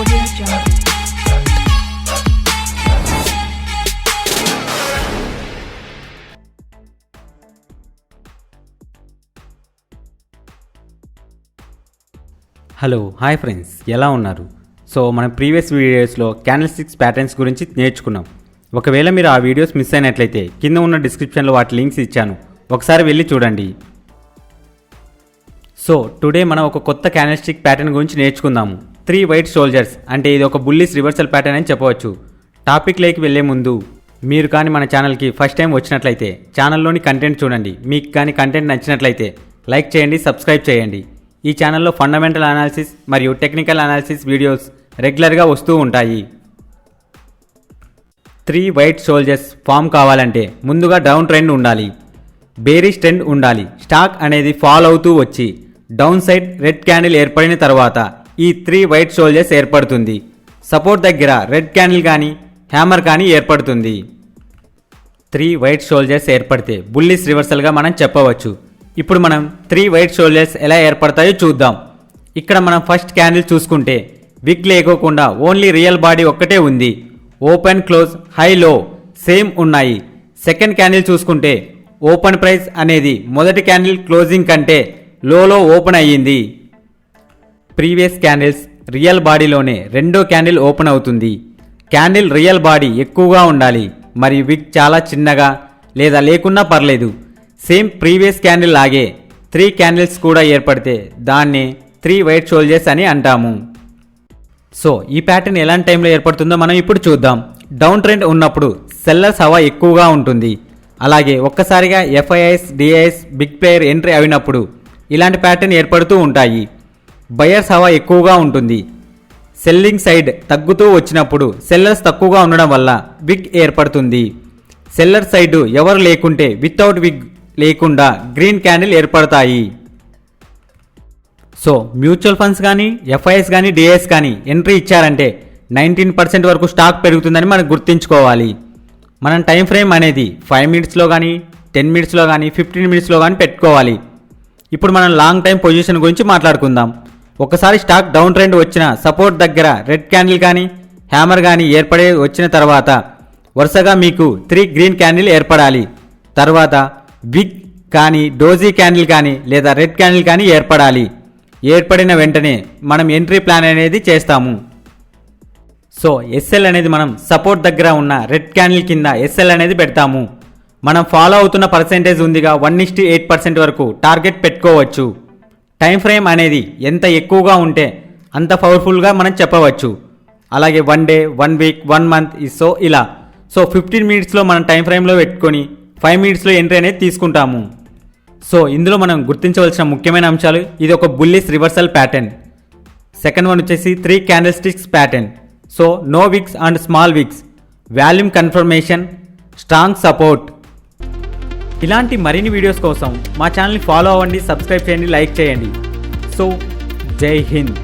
Hello hi friends. ఎలా ఉన్నారు? So మన ప్రీవియస్ వీడియోస్లో క్యాండిల్ స్టిక్స్ ప్యాటర్న్స్ గురించి నేర్చుకున్నాం. ఒకవేళ మీరు ఆ వీడియోస్ మిస్ అయినట్లయితే కింద ఉన్న డిస్క్రిప్షన్లో వాటి లింక్స్ ఇచ్చాను. ఒకసారి వెళ్ళి చూడండి. సో టుడే మనం ఒక కొత్త క్యాండిల్ స్టిక్ ప్యాటర్న్ గురించి నేర్చుకుందాము. త్రీ వైట్ సోల్జర్స్ అంటే ఇది ఒక బుల్లిస్ రివర్సల్ ప్యాటర్న్ అని చెప్పవచ్చు. టాపిక్ లేకి వెళ్ళే ముందు మీరు కానీ మన ఛానల్కి ఫస్ట్ టైం వచ్చినట్లయితే ఛానల్లోని కంటెంట్ చూడండి. మీకు కానీ కంటెంట్ నచ్చినట్లయితే లైక్ చేయండి సబ్స్క్రైబ్ చేయండి. ఈ ఛానల్లో ఫండమెంటల్ అనాలిసిస్ మరియు టెక్నికల్ అనాలిసిస్ వీడియోస్ రెగ్యులర్గా వస్తూ ఉంటాయి. త్రీ వైట్ సోల్జర్స్ ఫామ్ కావాలంటే ముందుగా డౌన్ ట్రెండ్ ఉండాలి. బేరిష్ ట్రెండ్ ఉండాలి. స్టాక్ అనేది ఫాల్ అవుతూ వచ్చి డౌన్ సైడ్ రెడ్ క్యాండిల్ ఏర్పడిన తర్వాత ఈ త్రీ వైట్ సోల్జర్స్ ఏర్పడుతుంది. సపోర్ట్ దగ్గర రెడ్ క్యాండిల్ కానీ హ్యామర్ కానీ ఏర్పడుతుంది. త్రీ వైట్ షోల్జర్స్ ఏర్పడితే బుల్లిస్ రివర్సల్గా మనం చెప్పవచ్చు. ఇప్పుడు మనం త్రీ వైట్ షోల్జర్స్ ఎలా ఏర్పడతాయో చూద్దాం. ఇక్కడ మనం ఫస్ట్ క్యాండిల్ చూసుకుంటే విక్ లేకోకుండా ఓన్లీ రియల్ బాడీ ఒక్కటే ఉంది. Open close high low same ఉన్నాయి. సెకండ్ క్యాండిల్ చూసుకుంటే ఓపెన్ ప్రైస్ అనేది మొదటి క్యాండిల్ క్లోజింగ్ కంటే లోలో ఓపెన్ అయ్యింది. ప్రీవియస్ క్యాండిల్స్ రియల్ బాడీలోనే రెండో క్యాండిల్ ఓపెన్ అవుతుంది. క్యాండిల్ రియల్ బాడీ ఎక్కువగా ఉండాలి మరియు విక్ చాలా చిన్నగా లేదా లేకున్నా పర్లేదు. సేమ్ ప్రీవియస్ క్యాండిల్ లాగే త్రీ క్యాండిల్స్ కూడా ఏర్పడితే దాన్ని త్రీ వైట్ షోల్జర్స్ అని అంటాము. సో ఈ ప్యాటర్న్ ఎలాంటి టైంలో ఏర్పడుతుందో మనం ఇప్పుడు చూద్దాం. డౌన్ ట్రెండ్ ఉన్నప్పుడు సెల్లర్స్ హవా ఎక్కువగా ఉంటుంది. అలాగే ఒక్కసారిగా FIs DIs big player entry అయినప్పుడు ఇలాంటి ప్యాటర్న్ ఏర్పడుతూ ఉంటాయి. బయర్స్ హవా ఎక్కువగా ఉంటుంది. సెల్లింగ్ సైడ్ తగ్గుతూ వచ్చినప్పుడు సెల్లర్స్ తక్కువగా ఉండడం వల్ల విగ్ ఏర్పడుతుంది. సెల్లర్ సైడ్ ఎవరు లేకుంటే వితౌట్ విగ్ లేకుండా గ్రీన్ క్యాండిల్ ఏర్పడతాయి. సో మ్యూచువల్ ఫండ్స్ కానీ ఎఫ్ఐఎస్ కానీ డిఎస్ కానీ ఎంట్రీ ఇచ్చారంటే నైన్టీన్ పర్సెంట్ వరకు స్టాక్ పెరుగుతుందని మనం గుర్తుంచుకోవాలి. మనం టైం ఫ్రేమ్ అనేది ఫైవ్ మినిట్స్లో కానీ టెన్ మినిట్స్లో కానీ ఫిఫ్టీన్ మినిట్స్లో కానీ పెట్టుకోవాలి. ఇప్పుడు మనం లాంగ్ టైం పొజిషన్ గురించి మాట్లాడుకుందాం. ఒకసారి స్టాక్ డౌన్ ట్రెండ్ వచ్చిన సపోర్ట్ దగ్గర రెడ్ క్యాండిల్ కానీ హ్యామర్ కానీ ఏర్పడే వచ్చిన తర్వాత వరుసగా మీకు త్రీ గ్రీన్ క్యాండిల్ ఏర్పడాలి. తర్వాత బిగ్ కానీ డోజీ క్యాండిల్ కానీ లేదా రెడ్ క్యాండిల్ కానీ ఏర్పడాలి. ఏర్పడిన వెంటనే మనం ఎంట్రీ ప్లాన్ అనేది చేస్తాము. సో ఎస్ఎల్ అనేది మనం సపోర్ట్ దగ్గర ఉన్న రెడ్ క్యాండిల్ కింద ఎస్ఎల్ అనేది పెడతాము. మనం ఫాలో అవుతున్న పర్సెంటేజ్ ఉందిగా వన్ ఇస్టీ ఎయిట్ పర్సెంట్ వరకు టార్గెట్ పెట్టుకోవచ్చు. టైం ఫ్రేమ్ అనేది ఎంత ఎక్కువగా ఉంటే అంత పవర్ఫుల్గా మనం చెప్పవచ్చు. అలాగే one day one week one month so ఇలా. సో ఫిఫ్టీన్ మినిట్స్లో మనం టైం ఫ్రేమ్లో పెట్టుకొని ఫైవ్ మినిట్స్లో ఎంట్రీ అనేది తీసుకుంటాము. సో ఇందులో మనం గుర్తించవలసిన ముఖ్యమైన అంశాలు ఇది ఒక bullish reversal pattern second one వచ్చేసి three candlesticks pattern so no wicks and small wicks volume confirmation strong support ఇలాంటి మరిన్ని వీడియోస్ కోసం మా ఛానల్ని ఫాలో అవ్వండి సబ్స్క్రైబ్ చేయండి లైక్ చేయండి. సో జై హింద్.